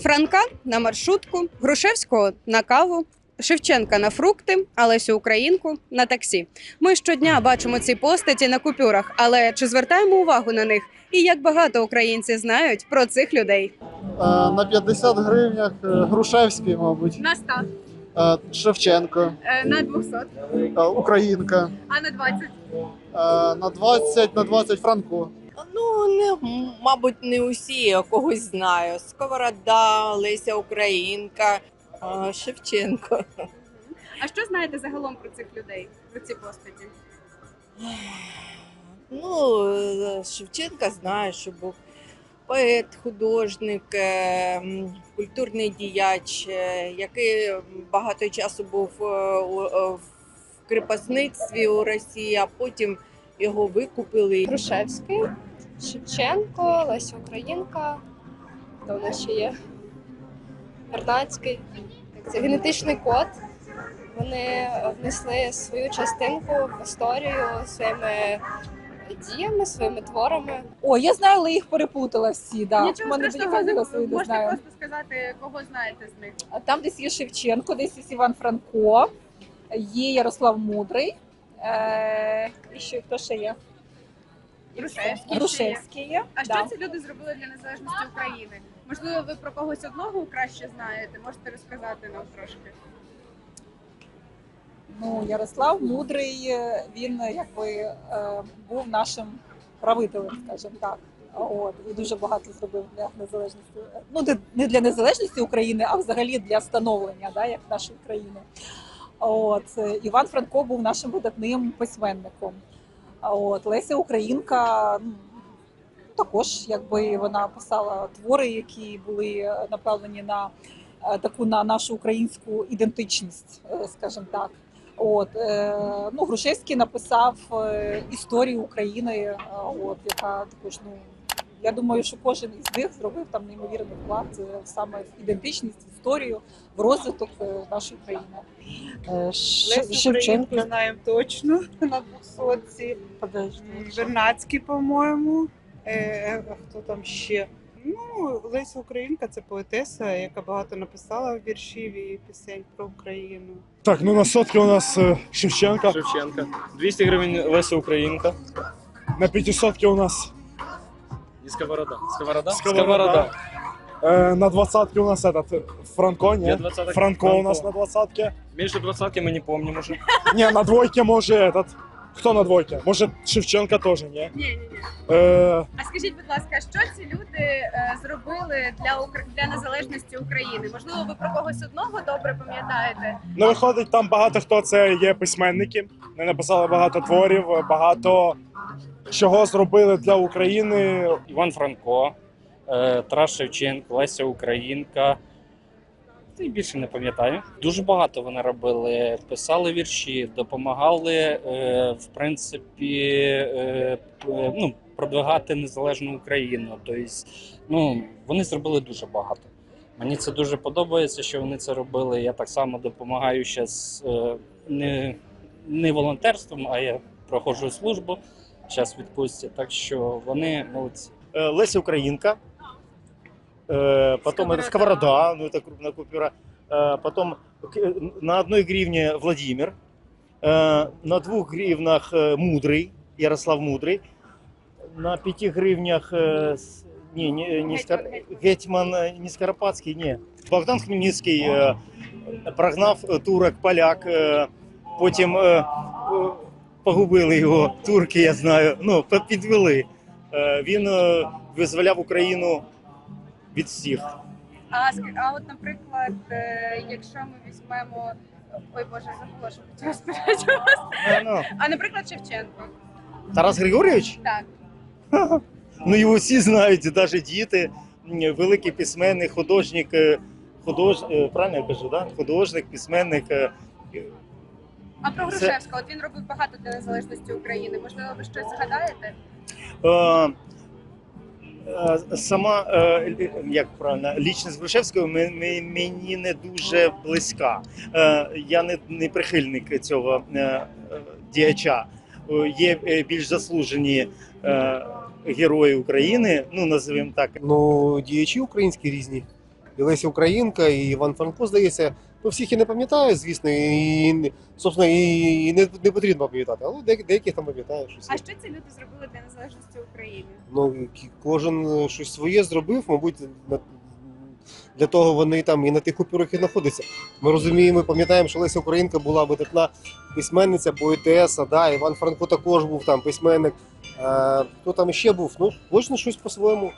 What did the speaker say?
Франка на маршрутку, Грушевського на каву. Шевченка на фрукти, а Лесю Українку на таксі. Ми щодня бачимо ці постаті на купюрах, але чи звертаємо увагу на них? І як багато українці знають про цих людей? Е, На 50 гривнях е, Грушевський, мабуть, На 100, Е, Шевченко, на 200, е, Українка, а на 20. Е, на 20, на 20 Франко. Ну, не, мабуть, не усі, я когось знаю. Сковорода, Леся Українка, а, Шевченко. А що знаєте загалом про цих людей, про ці постаті? Ну, е, Шевченка знаю, що був поет, художник, е, культурний діяч, е, який багато часу був у- в кріпосництві у Росії, а потім його викупили. Грушевський, Шевченко, Леся Українка. Хто в нас ще є? Вернацький. Це генетичний код. Вони внесли свою частинку в історію своїми діями, своїми творами. О, я знаю, але їх перепутала всі. Да. Нічого мене страшного, не можна знаю. просто сказати, кого знаєте з них. А Там десь є Шевченко, десь є Іван Франко, є Ярослав Мудрий. Е, і що хто ще є? Грушевський. Грушевський є. А да. що ці люди зробили для незалежності України? Можливо, ви про когось одного краще знаєте? Можете розказати нам трошки. Ну, Ярослав Мудрий, він якби е, був нашим правителем, скажімо так. От, і дуже багато зробив для незалежності. Ну, не- не для незалежності України, а взагалі для становлення да, як нашої країни. От, е, Іван Франко був нашим видатним письменником. От, Леся Українка ну, також якби вона писала твори, які були е, направлені на е, таку на нашу українську ідентичність, е, скажімо так. От ну Грушевський написав історію України, от яка також ну я думаю, що кожен із них зробив там неймовірний вклад е, саме в ідентичність, в історію, в розвиток е, нашої країни. Е, Шевченко. Українку знаємо точно на 200 Вернацький, по-моєму. Е, хто там ще? Ну, Леся Українка це поетеса, яка багато написала віршів і пісень про Україну. Так, ну на сотки у нас Шевченка, Шевченка. 200 гривень Леся Українка. на п'ятисотки у нас І Сковорода. Сковорода? Сковорода. е, на двадцатки у нас этот е, Франко, ні? 20 Франко у нас на двадцатки. Більше двадцатки ми не пам'ятаємо вже. Ні, на двойке може этот. Хто на двойке? Може Шевченка теж, ні? Ні, ні, ні. Е, А скажіть, будь ласка, що ці люди е, зробили для Укра... для незалежності України? Можливо, ви про когось одного добре пам'ятаєте? ну виходить, там багато хто це є письменники. Вони написали багато творів, багато чого зробили для України. Іван Франко, е, Тарас Шевченко, Леся Українка. Й більше не пам'ятаю. Дуже багато вони робили. Писали вірші, допомагали, е, в принципі, е, ну, продвигати незалежну Україну. Тобто, ну, вони зробили дуже багато. Мені це дуже подобається, що вони це робили. Я так само допомагаю зараз не, не волонтерством, а я проходжу службу зараз в відпустці. Так що вони молодці. Э, Леся Украинка, Э, потом Сковорода. это сковорода, ну это крупная купюра, Э, потом к- на одной гривне Владимир, Э, на двух гривнах э, Мудрый, Ярослав Мудрый, на пяти гривнях э, с- не, не, не Скор- Гетьман, Гетьман, э, не Скоропадский, не. Богдан Хмельницький э, прогнав э, турок, поляк, э, потім е, е, погубили його турки, я знаю, ну, підвели. Е, Він е, визволяв Україну від всіх. А, а от, наприклад, е, якщо ми візьмемо. Ой Боже, забула, що хотіла спитати вас. Е, Ну, А наприклад, Шевченко. Тарас Григорьович, Так. ну його всі знають, навіть діти, великий письменник, художник, худож... правильно я кажу, да? художник, письменник. А про Грушевського, от він робив багато для незалежності України. Можливо, ви щось згадаєте? Е, е, Сама е, як правильно, лічність Грушевського мені не дуже близька. Е, Я не, не прихильник цього е, е, діяча. Е, Є е, більш заслужені е, герої України, ну називаємо так. Ну, діячі українські різні. і Леся Українка, і Іван Франко, здається. Ну, всіх я не пам'ятаю, звісно, і, собственно, і не, не потрібно пам'ятати, але деяких, деяких там пам'ятаю щось. А що ці люди зробили для незалежності України? Ну, кожен е, щось своє зробив, мабуть, для того вони там і на тих купюрах і знаходяться. Ми розуміємо, пам'ятаємо, що Леся Українка була видатна письменниця, поетеса, да, Іван Франко також був там письменник. Е, хто там ще був? Ну, кожен щось по-своєму.